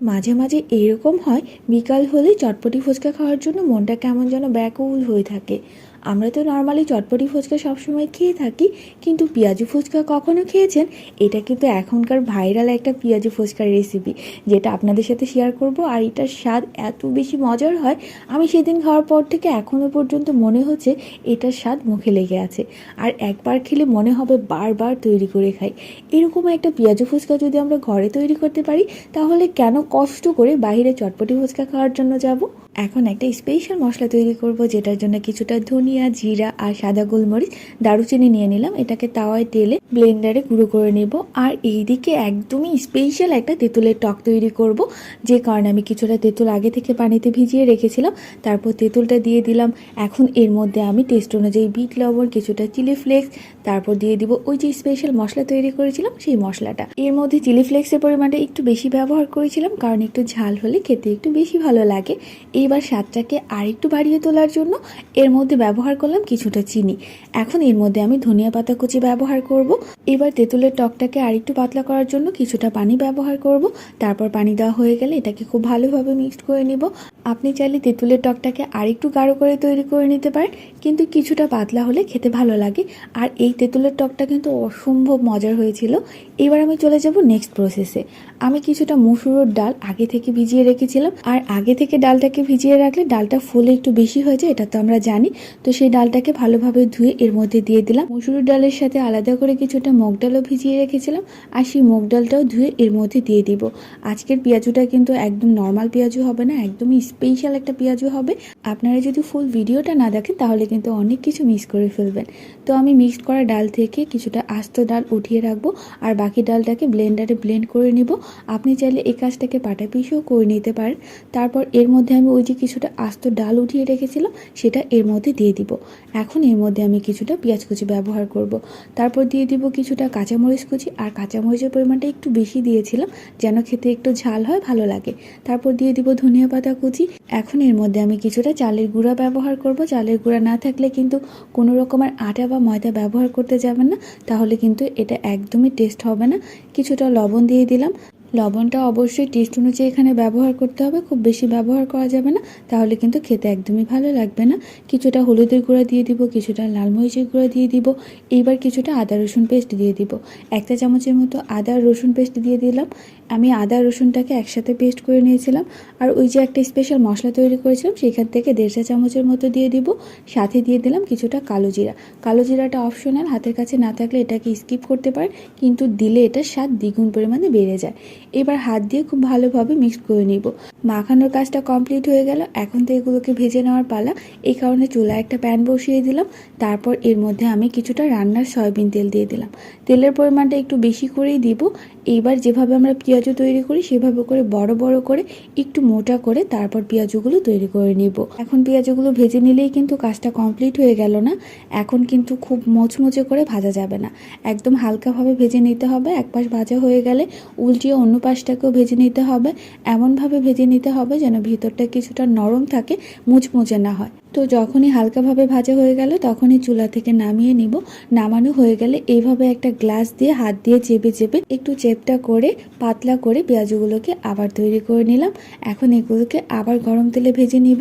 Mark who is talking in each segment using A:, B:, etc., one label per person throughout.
A: মাঝে মাঝে এরকম হয়, বিকাল হলেই চটপটি ফুচকা খাওয়ার জন্য মনটা কেমন যেন ব্যাকুল হয়ে থাকে। আমরা তো নর্মালি চটপটি ফুচকা সবসময় খেয়ে থাকি, কিন্তু পেঁয়াজু ফুচকা কখনো খেয়েছেন? এটা কিন্তু এখনকার ভাইরাল একটা পেঁয়াজু ফুচকার রেসিপি যেটা আপনাদের সাথে শেয়ার করব। আর এটার স্বাদ এত বেশি মজার হয়, আমি সেদিন খাওয়ার পর থেকে এখনও পর্যন্ত মনে হচ্ছে এটার স্বাদ মুখে লেগে আছে। আর একবার খেলে মনে হবে বারবার তৈরি করে খাই। এরকম একটা পেঁয়াজু ফুচকা যদি আমরা ঘরে তৈরি করতে পারি, তাহলে কেন কষ্ট করে বাইরে চটপটি ফুচকা খাওয়ার জন্য যাব? এখন একটা স্পেশাল মশলা তৈরি করব, যেটার জন্য কিছুটা ধনিয়া, জিরা আর সাদা গোলমরিচ দারুচিনি নিয়ে নিলাম। এটাকে তাওয়ায় তেলে ব্লেন্ডারে গুঁড়ো করে নেব। আর এইদিকে একদমই স্পেশাল একটা তেঁতুলের টক তৈরি করব, যে কারণে আমি কিছুটা তেঁতুল আগে থেকে পানিতে ভিজিয়ে রেখেছিলাম। তারপর তেঁতুলটা দিয়ে দিলাম। এখন এর মধ্যে আমি টেস্ট অনুযায়ী বিট, লবণ, কিছুটা চিলি ফ্লেক্স তারপর দিয়ে দিব ওই যে স্পেশাল মশলা তৈরি করেছিলাম, সেই মশলাটা। এর মধ্যে চিলি ফ্লেক্সের পরিমাণটা একটু বেশি ব্যবহার করেছিলাম, কারণ একটু ঝাল হলে খেতে একটু বেশি ভালো লাগে। এইবার স্বাদটাকে আর একটু বাড়িয়ে তোলার জন্য এর মধ্যে ব্যবহার করলাম কিছুটা চিনি। এখন এর মধ্যে আমি ধনিয়া পাতা কুচি ব্যবহার করব। এবার তেঁতুলের টকটাকে আর একটু পাতলা করার জন্য কিছুটা পানি ব্যবহার করব। তারপর পানি দেওয়া হয়ে গেলে এটাকে খুব ভালোভাবে মিক্সড করে নিব। আপনি চাইলে তেঁতুলের টকটাকে আর একটু গাঢ় করে তৈরি করে নিতে পারেন, কিন্তু কিছুটা পাতলা হলে খেতে ভালো লাগে। আর এই তেঁতুলের টকটা কিন্তু অসম্ভব মজার হয়েছিল। এবার আমি চলে যাব নেক্সট প্রসেসে আমি কিছুটা মুসুরোর ডাল আগে থেকে ভিজিয়ে রেখেছিলাম। আর আগে থেকে ডালটাকে ভিজিয়ে রাখলে ডালটা ফুলে একটু বেশি হয়ে যায়, এটা তো আমরা জানি। তো সেই ডালটাকে ভালোভাবে ধুয়ে এর মধ্যে দিয়ে দিলাম। মুসুর ডালের সাথে আলাদা করে কিছুটা মগ ডালও ভিজিয়ে রেখেছিলাম, আর সেই মুগ ডালটাও ধুয়ে এর মধ্যে দিয়ে দিব। আজকের পেঁয়াজুটা কিন্তু একদম নর্মাল পেঁয়াজু হবে না, একদমই স্পেশাল একটা পেঁয়াজু হবে। আপনারা যদি ফুল ভিডিওটা না দেখেন, তাহলে কিন্তু অনেক কিছু মিস করে ফেলবেন। তো আমি মিক্সড করা ডাল থেকে কিছুটা আস্ত ডাল উঠিয়ে রাখব, আর বাকি ডালটাকে ব্লেন্ডারে ব্লেন্ড করে নিব। আপনি চাইলে এই কাজটাকে পাটা পিসেও করে নিতে পারেন। তারপর এর মধ্যে আমি ওই যে কিছুটা আস্ত ডাল উঠিয়ে রেখেছিলাম সেটা এর মধ্যে দিয়ে দিব। এখন এর মধ্যে আমি কিছুটা পেঁয়াজ কুচি ব্যবহার করব। তারপর দিয়ে দিব কিছুটা কাঁচামরিচ কুচি, আর কাঁচামরিচের পরিমাণটা একটু বেশি দিয়েছিলাম, যেন খেতে একটু ঝাল হয়, ভালো লাগে। তারপর দিয়ে দিব ধনিয়া পাতা কুচি। এখন এর মধ্যে আমি কিছুটা চালের গুঁড়া ব্যবহার করব। চালের গুঁড়া না থাকলে কিন্তু কোনো রকমের আটা বা ময়দা ব্যবহার করতে যাবেন না, তাহলে কিন্তু এটা একদমই টেস্ট হবে না। কিছুটা লবণ দিয়ে দিলাম। লবণটা অবশ্যই টেস্ট অনুযায়ী এখানে ব্যবহার করতে হবে। খুব বেশি ব্যবহার করা যাবে না। তাহলে কিন্তু খেতে একদমই ভালো লাগবে না। কিছুটা হলুদের গুঁড়া দিয়ে দিব, কিছুটা লাল মরিচের গুঁড়া দিয়ে দিব। এইবার কিছুটা আদা রসুন পেস্ট দিয়ে দিব। একটা চামচের মতো আদা রসুন পেস্ট দিয়ে দিলাম। আমি আদা, রসুনটাকে একসাথে পেস্ট করে নিয়েছিলাম। আর ওই যে একটা স্পেশাল মশলা তৈরি করেছিলাম, সেখান থেকে দেড়শা চামচের মতো দিয়ে দিব। সাথে দিয়ে দিলাম কিছুটা কালো জিরা। কালো জিরাটা অপশনাল হাতের কাছে না থাকলে এটাকে স্কিপ করতে পারেন, কিন্তু দিলে এটা স্বাদ দ্বিগুণ পরিমাণে বেড়ে যায়। এবার হাত দিয়ে খুব ভালোভাবে মিক্স করে নিব। মাখানোর কাজটা কমপ্লিট হয়ে গেল। এখন তো এগুলোকে ভেজে নেওয়ার পালা। এই কারণে চুলায় একটা প্যান বসিয়ে দিলাম। তারপর এর মধ্যে আমি কিছুটা রান্নার সয়াবিন তেল দিয়ে দিলাম। তেলের পরিমাণটা একটু বেশি করেই দিব। এইবার যেভাবে আমরা পেঁয়াজও তৈরি করি, সেভাবে করে বড় বড় করে একটু মোটা করে তারপর পেঁয়াজগুলো তৈরি করে নিব। এখন পেঁয়াজগুলো ভেজে নিলেই কিন্তু কাজটা কমপ্লিট হয়ে গেল না। এখন কিন্তু খুব মোচমোচে করে ভাজা যাবে না। একদম হালকাভাবে ভেজে নিতে হবে, এক পাশ ভাজা হয়ে গেলে উল্টিয়ে অন্য পাশটাকেও ভেজে নিতে হবে। এমনভাবে ভেজে নিতে হবে যেন ভিতরটা কিছুটা নরম থাকে, মুচমুচে না হয়। তো যখনই হালকাভাবে ভাজা হয়ে গেল, তখনই চুলা থেকে নামিয়ে নিব। নামানো হয়ে গেলে এইভাবে একটা গ্লাস দিয়ে হাত দিয়ে চেপে চেপে একটু চেপটা করে, পাতলা করে পেঁয়াজগুলোকে আবার তৈরি করে নিলাম। এখন এগুলোকে আবার গরম তেলে ভেজে নিব।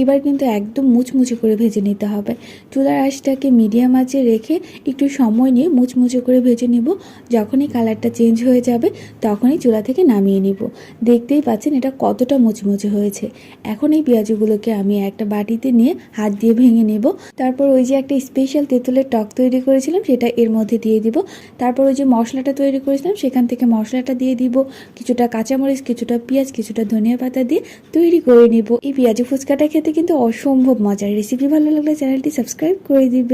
A: এবার কিন্তু একদম মুচমুচে করে ভেজে নিতে হবে। চুলার আঁশটাকে মিডিয়াম আঁচে রেখে একটু সময় নিয়ে মুচমুচে করে ভেজে নিব। যখনই কালারটা চেঞ্জ হয়ে যাবে, তখনই চুলা থেকে নামিয়ে নিব। দেখতেই পাচ্ছেন এটা কতটা মুচমুচে হয়েছে। এখন এই পেঁয়াজগুলোকে আমি একটা বাটিতে নিয়ে হাত দিয়ে ভেঙে নেব। তারপর ওই যে একটা স্পেশাল তেঁতুলের টক তৈরি করেছিলাম, সেটা এর মধ্যে দিয়ে দিব। তারপর ওই যে মশলাটা তৈরি করেছিলাম, সেখান থেকে মশলাটা দিয়ে দিব, কিছুটা কাঁচামরিচ, কিছুটা পেঁয়াজ, কিছুটা ধনিয়া পাতা দিয়ে তৈরি করে নেব। এই পেঁয়াজি ফুচকাটা খেতে কিন্তু অসম্ভব মজার। রেসিপি ভালো লাগলে চ্যানেলটি সাবস্ক্রাইব করে দিবে।